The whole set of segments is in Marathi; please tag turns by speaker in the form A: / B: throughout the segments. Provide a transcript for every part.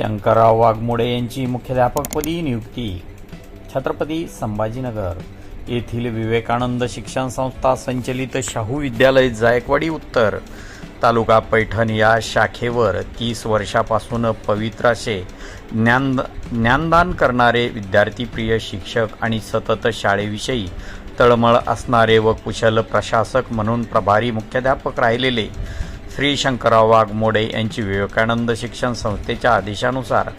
A: शंकरराव वाघमोडे यांची मुख्याध्यापकपदी नियुक्ती. छत्रपती संभाजीनगर येथील विवेकानंद शिक्षण संस्था संचलित शाहू विद्यालय जायकवाडी उत्तर तालुका पैठण या शाखेवर तीस वर्षापासून पवित्र असे ज्ञान ज्ञानदान करणारे विद्यार्थीप्रिय शिक्षक आणि सतत शाळेविषयी तळमळ असणारे व कुशल प्रशासक म्हणून प्रभारी मुख्याध्यापक राहिलेले. श्री शंकरराव वाघमोडे यांची विवेकानंद शिक्षण संस्थेच्या आदेशानुसार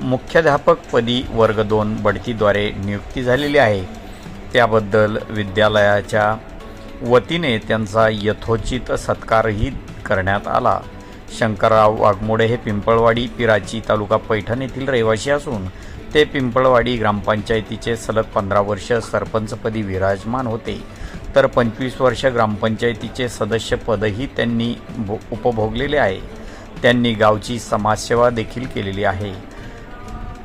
A: मुख्याध्यापकपदी वर्ग दोन बढतीद्वारे नियुक्ती झालेली आहे. त्याबद्दल विद्यालयाच्या वतीने त्यांचा यथोचित सत्कारही करण्यात आला. शंकरराव वाघमोडे हे पिंपळवाडी पिराची तालुका पैठण येथील रहिवासी असून ते पिंपळवाडी ग्रामपंचायतीचे सलग पंधरा वर्ष सरपंचपदी विराजमान होते. तर पंचवीस वर्ष ग्रामपंचायतीचे सदस्यपदही त्यांनी भो उपभोगलेले आहे. त्यांनी गावची समाजसेवा देखील केलेली आहे.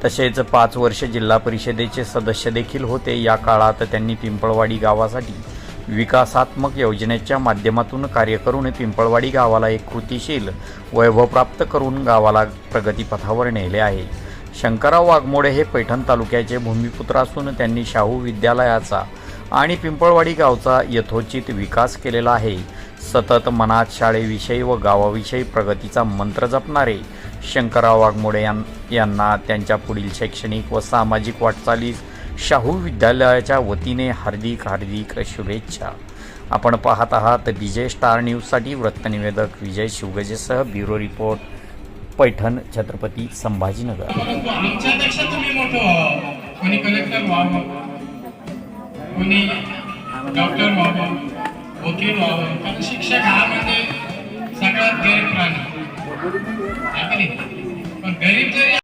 A: तसेच पाच वर्ष जिल्हा परिषदेचे सदस्य देखील होते. या काळात त्यांनी पिंपळवाडी गावासाठी विकासात्मक योजनेच्या माध्यमातून कार्य करून पिंपळवाडी गावाला एक कृतीशील वैभव प्राप्त करून गावाला प्रगतीपथावर नेले आहे. शंकरराव वाघमोडे हे पैठण तालुक्याचे भूमिपुत्र असून त्यांनी शाहू विद्यालयाचा आणि पिंपळवाडी गावचा यथोचित विकास केलेला आहे. सतत मनात शाळेविषयी व गावाविषयी प्रगतीचा मंत्र जपणारे शंकरराव वाघमोडे यां यांना त्यांच्या पुढील शैक्षणिक व सामाजिक वाटचालीस शाहू विद्यालयाच्या वतीने हार्दिक हार्दिक शुभेच्छा. आपण पाहत आहात विजय स्टार न्यूजसाठी वृत्तनिवेदक विजय शिवगजेसह ब्युरो रिपोर्ट पैठण छत्रपती संभाजीनगर.
B: कोणी डॉक्टर व्हावं वकील व्हावं कारण शिक्षक हा म्हणजे सगळ्यात गरीब प्राणी. पण गरीब जरी